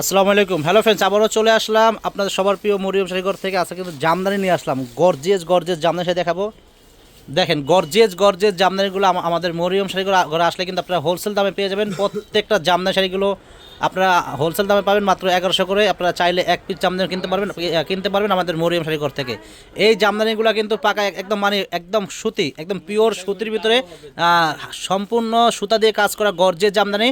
আসসালামু আলাইকুম। Hello friends আবারও চলে আসলাম আপনাদের সবার প্রিয় মরিয়ম শাড়িঘর থেকে। আজকে কিন্তু জামদানি নিয়ে আসলাম। গর্জেস গর্জেস জামদানি শাড়ি দেখাবো। দেখেন গর্জেস গর্জেস জামদানিগুলো আমাদের মরিয়ম শাড়িগুলো ঘরে আসলে কিন্তু আপনারা হোলসেল দামে পেয়ে যাবেন। প্রত্যেকটা জামদানি শাড়িগুলো আপনারা হোলসেল দামে পাবেন মাত্র এগারোশো করে। আপনারা চাইলে এক পিস জামদানি কিনতে পারবেন কিনতে পারবেন আমাদের মরিয়ম শাড়িঘর থেকে। এই জামদানিগুলো কিন্তু পাকা একদম মানে একদম সুতি, একদম পিওর সুতির ভিতরে সম্পূর্ণ সুতা দিয়ে কাজ করা গর্জের জামদানি।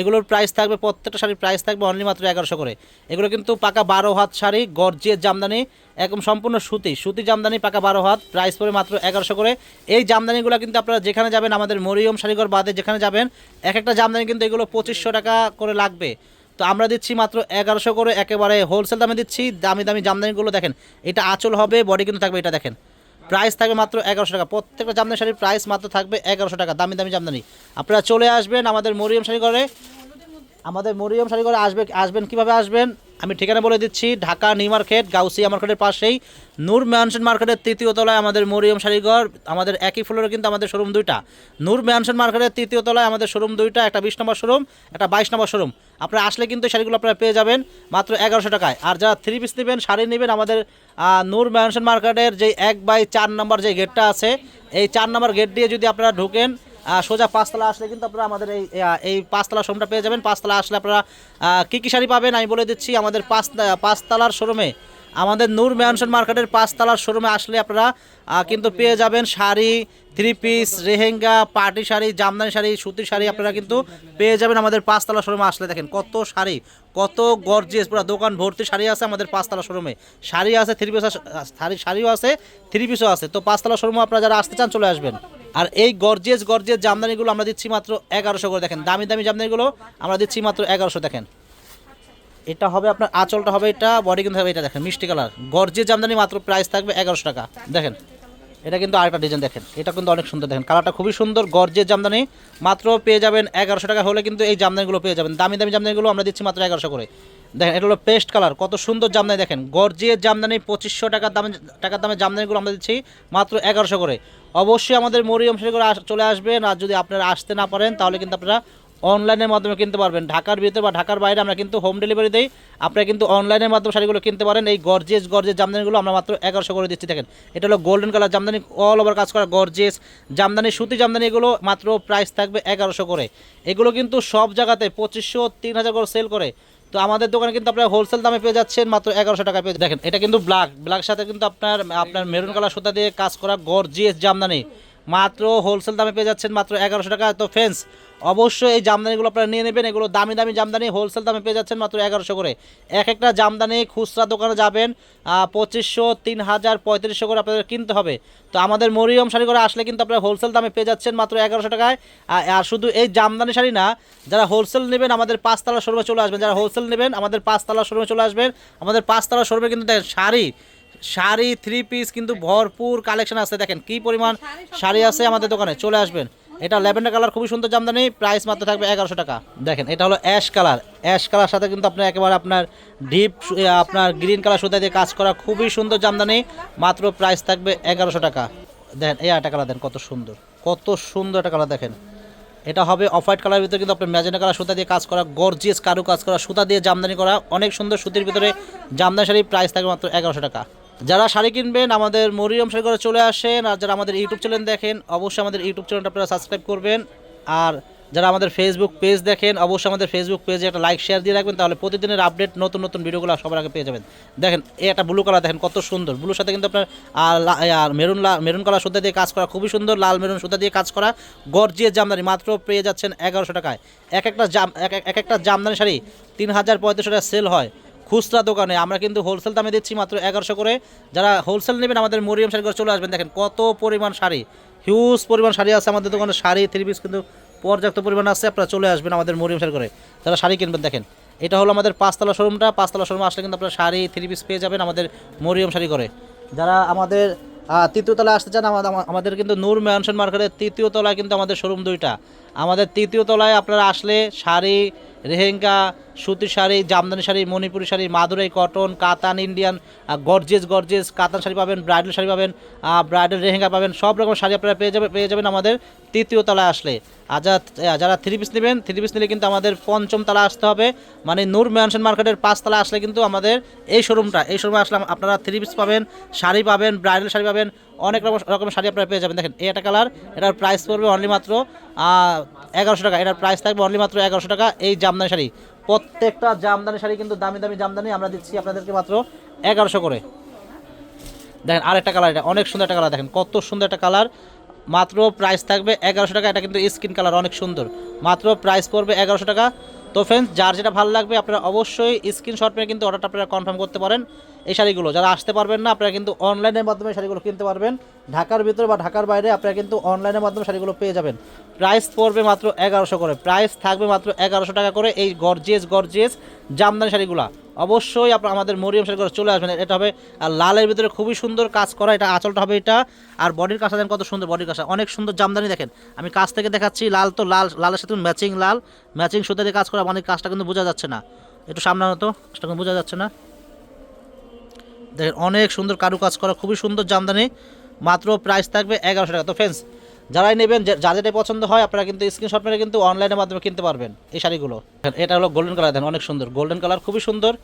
এগুলোর প্রাইস থাকবে, প্রত্যেকটা শাড়ির প্রাইস থাকবে অনলি মাত্র এগারোশো করে। এগুলো কিন্তু পাকা বারো হাত শাড়ি, গর্জের জামদানি। একদম সম্পূর্ণ সুতি। সুতি জামদানি পাকা বারো হাত প্রাইস পড়ে মাত্র এগারোশো করে। এই জামদানিগুলো কিন্তু আপনারা যেখানে যাবেন, আমাদের মরিয়ম শাড়িঘর বাদে যেখানে যাবেন, এক একটা জামদানি কিন্তু এগুলো পঁচিশশো টাকা করে লাগবে। তো আমরা দিচ্ছি মাত্র এগারোশো করে, একেবারে হোলসেল দামে দিচ্ছি। দামি দামি জামদানিগুলো দেখেন, এটা আঁচল হবে বডি কিন্তু থাকবে এটা দেখেন। প্রাইস থাকবে মাত্র এগারোশো টাকা। প্রত্যেকটা জামদানি শাড়ির প্রাইস মাত্র থাকবে এগারোশো টাকা, দামি দামি জামদানি। আপনারা চলে আসবেন আমাদের মরিয়ম শাড়ি ঘরে আমাদের মরিয়ম শাড়ি ঘরে আসবে, আসবেন, কীভাবে আসবেন? আমি ঠিকানা বলে দিচ্ছি, ঢাকা নিউ মার্কেট, গাউসিয়া মার্কেটের পাশেই। নূর ম্যানশন মার্কেটের তৃতীয় তলায় আমাদের মরিয়ম শাড়িঘর আমাদের একই ফ্লোরে কিন্তু আমাদের শোরুম দুইটা। নূর ম্যানশন মার্কেটের তৃতীয় তলায় আমাদের শোরুম দুইটা, একটা বিশ নম্বর শোরুম, একটা বাইশ নম্বর শোরুম। আপনারা আসলে কিন্তু শাড়িগুলো আপনারা পেয়ে যাবেন মাত্র এগারোশো টাকায়। আর যারা থ্রি পিস নেবেন, শাড়ি নেবেন, আমাদের নূর ম্যানশন মার্কেটের যে এক বাই চার নম্বর যে গেটটা আছে, এই চার নম্বর গেট দিয়ে যদি আপনারা ঢোকেন সোজা পাঁচতলা আসলে কিন্তু আপনারা আমাদের এই এই পাঁচতলা শোরুমটা পেয়ে যাবেন। পাঁচতলা আসলে আপনারা কী কী শাড়ি পাবেন আমি বলে দিচ্ছি। আমাদের পাঁচ পাঁচতলার শোরুমে আমাদের নূর ম্যানশন মার্কেটের পাঁচতলার শোরুমে আসলে আপনারা কিন্তু পেয়ে যাবেন sari three piece lehenga, party sari, Jamdani sari, সুতির শাড়ি আপনারা কিন্তু পেয়ে যাবেন আমাদের পাঁচতলা শোরুমে আসলে। দেখেন কত শাড়ি, কত গর্জিয়াস পুরো দোকান ভর্তি শাড়ি আছে আমাদের পাঁচতলা শোরুমে। শাড়ি আছে থ্রি পিস শাড়ি, শাড়িও আছে থ্রি পিসও আছে। তো পাঁচতলা শোরুমে আপনারা যারা আসতে চান চলে আসবেন। আর এই গর্জিয়াস গর্জিয়াস জামদানিগুলো আমরা দিচ্ছি মাত্র এগারোশো করে। দেখেন দামি দামি জামদানিগুলো আমরা দিচ্ছি মাত্র এগারোশো। দেখেন এটা হবে আপনার আঁচলটা হবে এটা বডি কিন্তু হবে এটা দেখেন, মিষ্টি কালার গর্জিয়াস জামদানি মাত্র প্রাইস থাকবে এগারোশো টাকা। দেখেন, এটা কিন্তু আরেকটা ডিজাইন দেখেন, এটা কিন্তু অনেক সুন্দর দেখেন কালারটা খুবই সুন্দর গর্জের জামদানি মাত্র পেয়ে যাবেন এগারোশো টাকা হলে কিন্তু এই জামদানিগুলো পেয়ে যাবেন। দামি দামি জামদানিগুলো আমরা দিচ্ছি মাত্র এগারোশো করে। দেখেন, এটা হলো পেস্ট কালার কত সুন্দর জামদানি দেখেন গর্জিয়াস জামদানি পঁচিশশো টাকার দামে টাকার দামে জামদানিগুলো আমরা দিচ্ছি মাত্র এগারোশো করে। অবশ্যই আমাদের মরিয়ম করে চলে আসবেন, আর যদি আপনারা আসতে না পারেন, তাহলে কিন্তু আপনারা অনলাইনের মাধ্যমে কিনতে পারবেন। ঢাকার ভিতরে বা ঢাকার বাইরে আমরা কিন্তু হোম ডেলিভারি দিই। আপনারা কিন্তু অনলাইনের মাধ্যমে শাড়িগুলো কিনতে পারেন। এই গর্জেস গর্জেস জামদানিগুলো আমরা মাত্র এগারোশো করে দিচ্ছি। দেখেন, এটা হলো golden colour Jamdani all over কাজ করা গর্জেস জামদানি, সুতি জামদানি, এগুলো মাত্র প্রাইস থাকবে এগারোশো করে। এগুলো কিন্তু সব জায়গাতে পঁচিশশো, তিন হাজার করে সেল করে। তো আমাদের দোকানে কিন্তু আপনারা হোলসেল দামে পেয়ে যাচ্ছেন, মাত্র এগারোশো টাকা পেয়ে দেখেন, এটা কিন্তু ব্ল্যাক ব্ল্যাক সাথে কিন্তু আপনার আপনার মেরুন কালার সুতা দিয়ে কাজ করা গর্জিয়াস জামদানি। মাত্র হোলসেল দামে পেয়ে যাচ্ছেন মাত্র এগারোশো টাকা। তো ফ্রেন্ডস অবশ্যই এই জামদানিগুলো আপনারা নিয়ে নেবেন। এগুলো দামি দামি জামদানি হোলসেল দামে পেয়ে যাচ্ছেন মাত্র এগারোশো করে। এক একটা জামদানি খুচরা দোকানে যাবেন পঁচিশশো, তিন হাজার, পঁয়ত্রিশশো করে আপনাদের কিনতে হবে। তো আমাদের মরিয়ম শাড়ি করে আসলে কিন্তু আপনারা হোলসেল দামে পেয়ে যাচ্ছেন মাত্র এগারোশো টাকায়। আর- শুধু এই জামদানি শাড়ি না, যারা হোলসেল নেবেন, আমাদের পাঁচতলা শোরুমে চলে আসবেন। যারা হোলসেল নেবেন, আমাদের পাঁচতলা শোরুমে চলে আসবেন। আমাদের পাঁচতলা শোরুমে কিন্তু শাড়ি শাড়ি থ্রি পিস কিন্তু ভরপুর কালেকশন আছে, দেখেন কি পরিমাণ শাড়ি আছে আমাদের দোকানে, চলে আসবেন। এটা ল্যাভেন্ডার কালার খুবই সুন্দর জামদানি প্রাইস মাত্র থাকবে এগারোশো টাকা। দেখেন, এটা হলো অ্যাশ কালার অ্যাশ কালার সাথে কিন্তু আপনার একেবারে আপনার ডিপ আপনার গ্রিন কালার সুতা দিয়ে কাজ করা খুবই সুন্দর জামদানি, মাত্র প্রাইস থাকবে এগারোশো টাকা। দেখেন, এই একটা কালার দেন কত সুন্দর কত সুন্দর একটা কালার দেখেন। এটা হবে অফ হোয়াইট কালারের ভিতরে কিন্তু আপনার ম্যাজেন্টা কালার সুতা দিয়ে কাজ করা গর্জিয়াস কারু কাজ করা, সুতা দিয়ে জামদানি করা, অনেক সুন্দর সুতির ভিতরে জামদানি শাড়ির প্রাইস থাকবে মাত্র এগারোশো টাকা। যারা শাড়ি কিনবেন, আমাদের মরিয়ম করে চলে আসেন, আর যারা আমাদের ইউটিউব চ্যানেল দেখেন, অবশ্যই আমাদের ইউটিউব চ্যানেলটা আপনারা সাবস্ক্রাইব করবেন। আর যারা আমাদের ফেসবুক পেজ দেখেন, অবশ্যই আমাদের ফেসবুক পেজে একটা লাইক শেয়ার দিয়ে রাখবেন, তাহলে প্রতিদিনের আপডেট নতুন নতুন ভিডিওগুলো সবার আগে পেয়ে যাবেন। দেখেন, এই একটা ব্লু কালার দেখেন কত সুন্দর। ব্লুর সাথে কিন্তু আপনার, আর মেরুন মেরুন কালার সুতা দিয়ে কাজ করা খুবই সুন্দর। লাল মেরুন সুতা দিয়ে কাজ করা গর্জিয়াস জামদানি, মাত্র পেয়ে যাচ্ছেন এগারোশো টাকায়। এক একটা জাম, এক একটা জামদানি শাড়ি তিন হাজার পঁয়ত্রিশশো টাকা সেল হয়। খুচরা দোকানে। আমরা কিন্তু হোলসেল দামে দিচ্ছি মাত্র এগারোশো করে। যারা হোলসেল নেবেন, আমাদের মরিয়ম শাড়ি চলে আসবেন। দেখেন কত পরিমাণ শাড়ি। হিউজ পরিমাণ শাড়ি আছে আমাদের দোকানে। শাড়ি থ্রি পিস কিন্তু পর্যাপ্ত পরিমাণ আছে। আপনারা চলে আসবেন আমাদের মরিয়ম শাড়ি করে যারা শাড়ি কিনবেন, দেখেন। এটা হলো আমাদের পাঁচতলা শোরুমটা পাঁচতলা শোরুমে আসলে কিন্তু আপনারা শাড়ি থ্রি পিস পেয়ে যাবেন আমাদের মরিয়ম শাড়ি করে যারা আমাদের তৃতীয় তলায় আসতে চান আমাদের আমাদের কিন্তু নূর ম্যানশন মার্কেটের তৃতীয় তলায় কিন্তু আমাদের শোরুম দুইটা। আমাদের তৃতীয় তলায় আপনারা আসলে শাড়ি, রেহেঙ্গা, সুতির sari, Jamdani sari, Manipuri sari, Madurai cotton, katan, Indian gorgeous gorgeous katan sari পাবেন, ব্রাইডাল শাড়ি পাবেন ব্রাইডাল, রেহেঙ্গা পাবেন, সব রকম শাড়ি আপনারা পেয়ে যাবেন পেয়ে যাবেন আমাদের তৃতীয় তলায় আসলে। আর যারা যারা থ্রি পিস নেবেন থ্রি পিস নিলে কিন্তু আমাদের পঞ্চম তলা আসতে হবে। মানে নূর ম্যানশন মার্কেটের পাঁচতলা আসলে কিন্তু আমাদের এই শোরুমটা এই শোরুমে আসলে আপনারা থ্রি পিস পাবেন, শাড়ি পাবেন, ব্রাইডাল শাড়ি পাবেন, অনেক রকম রকমের শাড়ি আপনারা পেয়ে যাবেন। দেখেন, এটা কালার এটার প্রাইস পড়বে অনলি মাত্র এগারোশো টাকা, এটার প্রাইস থাকবে অনলি মাত্র এগারোশো টাকা। এই জামদানি শাড়ি, প্রত্যেকটা জামদানি শাড়ি কিন্তু দামি দামি জামদানি আমরা দিচ্ছি আপনাদেরকে মাত্র এগারোশো করে। দেখেন আরেকটা কালার এটা অনেক সুন্দর একটা কালার দেখেন কত সুন্দর একটা কালার মাত্র প্রাইস থাকবে এগারোশো টাকা, এটা কিন্তু স্কিন কালার অনেক সুন্দর। মাত্র প্রাইস পড়বে এগারোশো টাকা। তো ফ্রেন্ডস যার যেটা ভালো লাগবে, আপনারা অবশ্যই স্ক্রিনশট মেরে কিন্তু অর্ডারটা আপনারা কনফার্ম করতে পারেন। এই শাড়িগুলো যারা আসতে পারবেন না, আপনারা কিন্তু অনলাইনের মাধ্যমে শাড়িগুলো কিনতে পারবেন। ঢাকার ভিতরে বা ঢাকার বাইরে আপনারা কিন্তু অনলাইনের মাধ্যমে শাড়িগুলো পেয়ে যাবেন। প্রাইস পড়বে মাত্র এগারোশো করে। প্রাইস থাকবে মাত্র এগারোশো টাকা করে এই গর্জিয়াস গর্জিয়াস জামদানি শাড়িগুলো। অবশ্যই আপনার আমাদের মরিয়ম করে চলে আসবেন। এটা হবে, আর লালের ভিতরে খুবই সুন্দর কাজ করা এটা, আঁচলটা হবে এটা। আর বডির কাজটা দেখেন কত সুন্দর, বডির কাজটা। অনেক সুন্দর জামদানি দেখেন। আমি কাছ থেকে দেখাচ্ছি, লাল তো লাল, লালের সাথে ম্যাচিং লাল। ম্যাচিং সুতা কাজ করা অনেক কাজটা কিন্তু বোঝা যাচ্ছে না। একটু সামনে হতো সেটা কিন্তু বোঝা যাচ্ছে না। দেখেন, অনেক সুন্দর কারু কাজ করা, খুবই সুন্দর জামদানি। মাত্র প্রাইস থাকবে এগারোশো টাকা। তো ফ্রেন্ডস যারাই নেবেন, যে- যেটাই পছন্দ হয়, আপনারা কিন্তু স্ক্রিনশট মেরে কিন্তু অনলাইনের মাধ্যমে কিনতে পারবেন এই শাড়িগুলো। এটা হলো গোল্ডেন কালার দেন অনেক সুন্দর। গোল্ডেন কালার খুবই সুন্দর।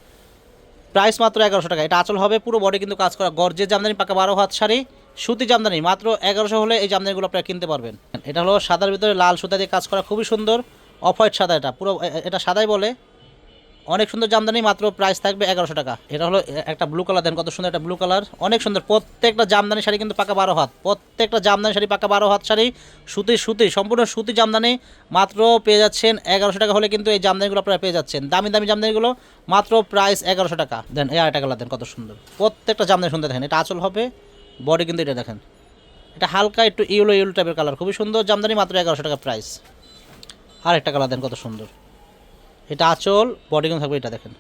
প্রাইস মাত্র এগারোশো টাকা। এটা আচল হবে, পুরো বডি কিন্তু কাজ করা। গর্জের জামদানি, পাকা বারো হাত শাড়ি, সুতি জামদানি। মাত্র এগারোশো হলে এই জামদানিগুলো আপনারা কিনতে পারবেন। এটা হলো সাদার ভিতরে লাল সুতা দিয়ে কাজ করা, খুবই সুন্দর। অফ হোয়াইট সাদা এটা, পুরো এটা সাদাই বলে। অনেক সুন্দর জামদানি, মাত্র প্রাইস থাকবে এগারোশো টাকা। এটা হলো একটা ব্লু কালার দেন কত সুন্দর একটা ব্লু কালার অনেক সুন্দর, প্রত্যেকটা জামদানি শাড়ি কিন্তু পাকা বারো হাত। প্রত্যেকটা জামদানি শাড়ি পাকা বারো হাত শাড়ি, সুতি সুতি, সম্পূর্ণ সুতি জামদানি, মাত্র পেয়ে যাচ্ছেন এগারোশো টাকা হলে কিন্তু এই জামদানিগুলো আপনারা পেয়ে যাচ্ছেন। দামি দামি জামদানিগুলো, মাত্র প্রাইস এগারোশো টাকা। দেন, এই আরেকটা কালার দেন কত সুন্দর। প্রত্যেকটা জামদানি সুন্দর দেখেন, এটা আচল হবে বডি কিন্তু এটা দেখেন। এটা হালকা একটু ইউলো ইউলো টাইপের কালার খুবই সুন্দর জামদানি, মাত্র এগারোশো টাকা প্রাইস আর একটা কালার দেন কত সুন্দর। এটা আঁচল বডিগুলো থাকবে এটা দেখেন।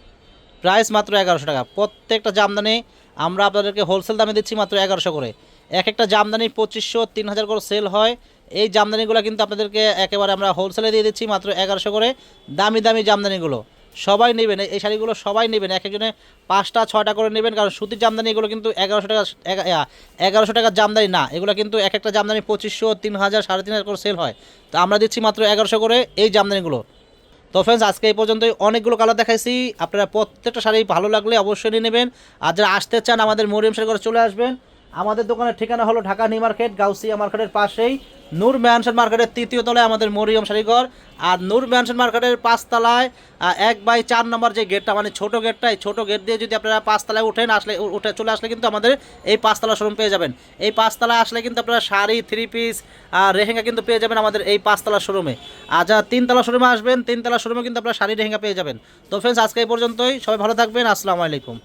প্রাইস মাত্র এগারোশো টাকা। প্রত্যেকটা জামদানি আমরা আপনাদেরকে হোলসেল দামে দিচ্ছি মাত্র এগারোশো করে। এক একটা জামদানি পঁচিশশো, তিন হাজার করে সেল হয়। এই জামদানিগুলো কিন্তু আপনাদেরকে একেবারে আমরা হোলসেলে দিয়ে দিচ্ছি মাত্র এগারোশো করে। দামি দামি জামদানিগুলো সবাই নেবেন। এই শাড়িগুলো সবাই নেবেন। এক একজনে পাঁচটা, ছয়টা করে নেবেন। কারণ সুতির জামদানি এগুলো কিন্তু এগারোশো টাকা এগারোশো টাকার জামদানি না। এগুলো কিন্তু এক একটা জামদানি পঁচিশশো, তিন হাজার, সাড়ে তিন হাজার করে সেল হয়। তো আমরা দিচ্ছি মাত্র এগারোশো করে এই জামদানিগুলো। তো ফ্রেন্ডস আজকে এই পর্যন্তই। অনেকগুলো কালার দেখাইছি। আপনারা প্রত্যেকটা শাড়ি ভালো লাগলে অবশ্যই নিয়ে নেবেন। আর যারা আসতে চান আমাদের মরিয়ম শাড়ি করে চলে আসবেন। আমাদের দোকানের ঠিকানা হলো ঢাকা নিউ মার্কেট, গাউসিয়া মার্কেটের পাশেই নূর ম্যানশন মার্কেটের তৃতীয় তলায় আমাদের মরিয়ম শাড়িঘর আর নূর ম্যানশন মার্কেটের পাঁচতলায় এক বাই চার নম্বর যে গেটটা মানে ছোটো গেটটা, এই ছোট গেট দিয়ে যদি আপনারা পাঁচতলায় উঠেন, আসলে উঠে চলে আসলে কিন্তু আমাদের এই পাঁচতলা শোরুম পেয়ে যাবেন। এই পাঁচতলায় আসলে কিন্তু আপনারা শাড়ি থ্রি পিস আর রেহেঙ্গা কিন্তু পেয়ে যাবেন আমাদের এই পাঁচতলা শোরুমে আর যারা তিনতলা শোরুমে আসবেন, তিনতলা শোরুমে কিন্তু আপনারা শাড়ি রেহেঙ্গা পেয়ে যাবেন। তো ফ্রেন্ডস আজকে এই পর্যন্তই। সবাই ভালো থাকবেন। আসসালামু আলাইকুম।